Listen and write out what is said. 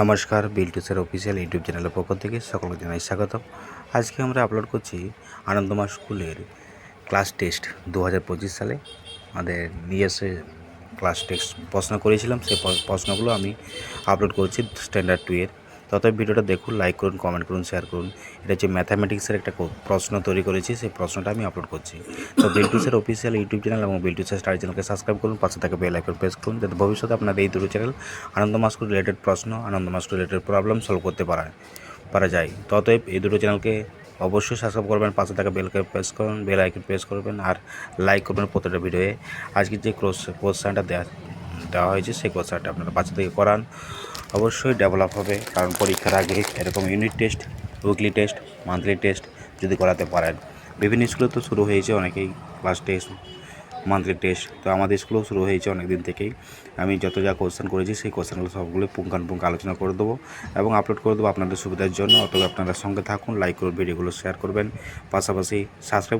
নমস্কার বিলটুসের official YouTube চ্যানেলের পক্ষ থেকে সকলকে জানাই স্বাগত আজকে আমরা আপলোড করছি আনন্দমা স্কুলের ক্লাস টেস্ট দু হাজার পঁচিশ সালে। আমাদের নিজস্ব ক্লাস টেস্ট প্রশ্ন করেছিলাম সেই প্রশ্নগুলো আমি আপলোড করছি স্ট্যান্ডার্ড টু এর। তত ভিডিওটা দেখুন লাইক করুন কমেন্ট করুন শেয়ার করুন। এটা হচ্ছে ম্যাথামেটিক্সের একটা প্রশ্ন তৈরি করেছি, সেই প্রশ্নটা আমি আপলোড করছি। তো বিলটুসের অফিসিয়াল ইউটিউব চ্যানেল এবং বিলটুসের স্টাডি চ্যানেলকে সাবস্ক্রাইব করুন, পাশে থাকা বেল আইকন প্রেস করুন, যাতে ভবিষ্যতে আপনাদের এই দুটো চ্যানেল আনন্দ মাস্কুল রিলেটেড প্রশ্ন আনন্দ মাস্কুল রিলেটেড প্রবলেম সলভ করতে পারা পারা যায়। ততএব এই দুটো চ্যানেলকে অবশ্যই সাবস্ক্রাইব করবেন, পাশে থাকা বেলকে প্রেস করুন বেল আইকন প্রেস করবেন, আর লাইক করবেন প্রত্যেকটা ভিডিওয়ে আজকে যে কোশ্চেনটা দেওয়া দেওয়া হয়েছে, সেই কোশ্চেনটা আপনারা বাচ্চা থেকে করান। অবশ্যই ডেভেলপ হবে, কারণ পরীক্ষার আগে এরকম unit test weekly test monthly test যদি করাতে পারেন। বিভিন্ন স্কুলে তো শুরু হয়েছে অনেকেই ক্লাস টেস্ট মান্থলি টেস্ট তো আমাদের স্কুলেও শুরু হয়েছে অনেক দিন থেকেই। আমি যত যা কোশ্চেন করেছি, সেই কোশ্চেনগুলো সবগুলো পুঙ্খানুপুঙ্খ আলোচনা করে দেবো এবং আপলোড করে দেবো আপনাদের সুবিধার জন্য। অতএব আপনারা সঙ্গে থাকুন লাইক করুন ভিডিওগুলো শেয়ার করবেন। পাশাপাশি সাবস্ক্রাইব